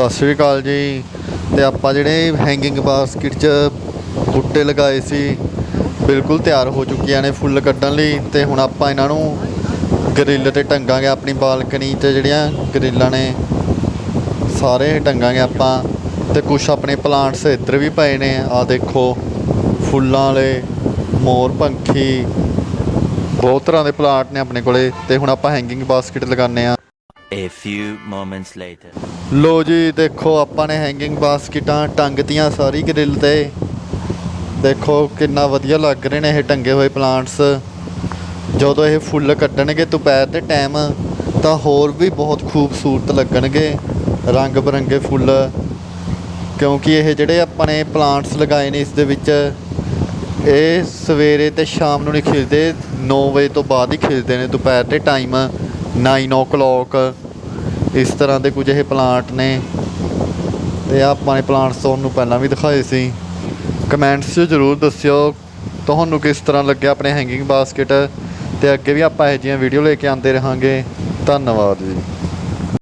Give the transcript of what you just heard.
ਸਤਿ ਸ਼੍ਰੀ ਅਕਾਲ ਜੀ। ਤੇ ਆਪਾਂ ਜਿਹੜੇ ਹੈਂਗਿੰਗ ਬਾਸਕਟ 'ਚ ਬੂਟੇ ਲਗਾਏ ਸੀ, ਬਿਲਕੁਲ ਤਿਆਰ ਹੋ ਚੁੱਕੀਆਂ ਨੇ ਫੁੱਲ ਕੱਢਣ ਲਈ। ਤੇ ਹੁਣ ਆਪਾਂ ਇਹਨਾਂ ਨੂੰ ਗਰਿੱਲ ਤੇ ਟੰਗਾਂਗੇ, ਆਪਣੀ ਬਾਲਕਨੀ ਤੇ ਜਿਹੜੀਆਂ ਗਰਿੱਲਾਂ ਨੇ, ਸਾਰੇ ਟੰਗਾਂਗੇ ਆਪਾਂ। ਤੇ ਕੁਝ ਆਪਣੇ ਪਲਾਂਟਸ ਇੱਧਰ ਵੀ ਪਏ ਨੇ ਆ ਦੇਖੋ, ਫੁੱਲਾਂ ਵਾਲੇ, ਮੋਰ ਪੰਖੀ, ਬਹੁਤ ਤਰ੍ਹਾਂ ਦੇ ਪਲਾਂਟ ਨੇ ਆਪਣੇ ਕੋਲੇ। ਤੇ ਹੁਣ ਆਪਾਂ ਹੈਂਗਿੰਗ ਬਾਸਕਟ ਲਗਾਉਂਦੇ ਆ A few moments later. ਲੋ ਜੀ, ਦੇਖੋ, ਆਪਾਂ ਨੇ ਹੈਂਗਿੰਗ ਬਾਸਕਟਾਂ ਟੰਗਤੀਆਂ ਸਾਰੀ ਗ੍ਰਿਲ ਤੇ। ਦੇਖੋ, ਕਿੰਨਾ ਵਧੀਆ ਲੱਗ ਰਹੇ ਨੇ ਇਹ ਟੰਗੇ ਹੋਏ ਪਲਾਂਟਸ ਜਦੋਂ ਇਹ ਫੁੱਲ ਕੱਢਣਗੇ ਦੁਪਹਿਰ ਦੇ ਟਾਈਮ ਤਾਂ ਹੋਰ ਵੀ ਬਹੁਤ ਖੂਬਸੂਰਤ ਲੱਗਣਗੇ ਰੰਗ ਬਰੰਗੇ ਫੁੱਲ। ਕਿਉਂਕਿ ਇਹ ਜਿਹੜੇ ਆਪਾਂ ਨੇ ਪਲਾਂਟਸ ਲਗਾਏ ਨੇ ਇਸ ਦੇ ਵਿੱਚ, ਇਹ ਸਵੇਰੇ ਤੇ ਸ਼ਾਮ ਨੂੰ ਨਹੀਂ ਖਿਲਦੇ 9 ਵਜੇ ਤੋਂ ਬਾਅਦ ਹੀ ਖਿਲਦੇ ਨੇ ਦੁਪਹਿਰ ਦੇ ਟਾਈਮ 9 ਕਲੋਕ ਇਸ ਤਰ੍ਹਾਂ ਦੇ ਕੁਝ ਇਹ ਪਲਾਂਟ ਨੇ ਤੇ ਆਪਾਂ ਨੇ ਪਲਾਂਟਸ ਤੁਹਾਨੂੰ ਪਹਿਲਾਂ ਵੀ ਦਿਖਾਏ ਸੀ। ਕਮੈਂਟਸ 'ਚ ਜ਼ਰੂਰ ਦੱਸਿਓ, ਤੁਹਾਨੂੰ ਕਿਸ ਤਰ੍ਹਾਂ ਲੱਗਿਆ ਆਪਣੇ ਹੈਂਗਿੰਗ ਬਾਸਕਟ ਤੇ ਅੱਗੇ ਵੀ ਆਪਾਂ ਇਹੋ ਜਿਹੀਆਂ ਵੀਡੀਓ ਲੈ ਕੇ ਆਉਂਦੇ ਰਹਾਂਗੇ। ਧੰਨਵਾਦ ਜੀ।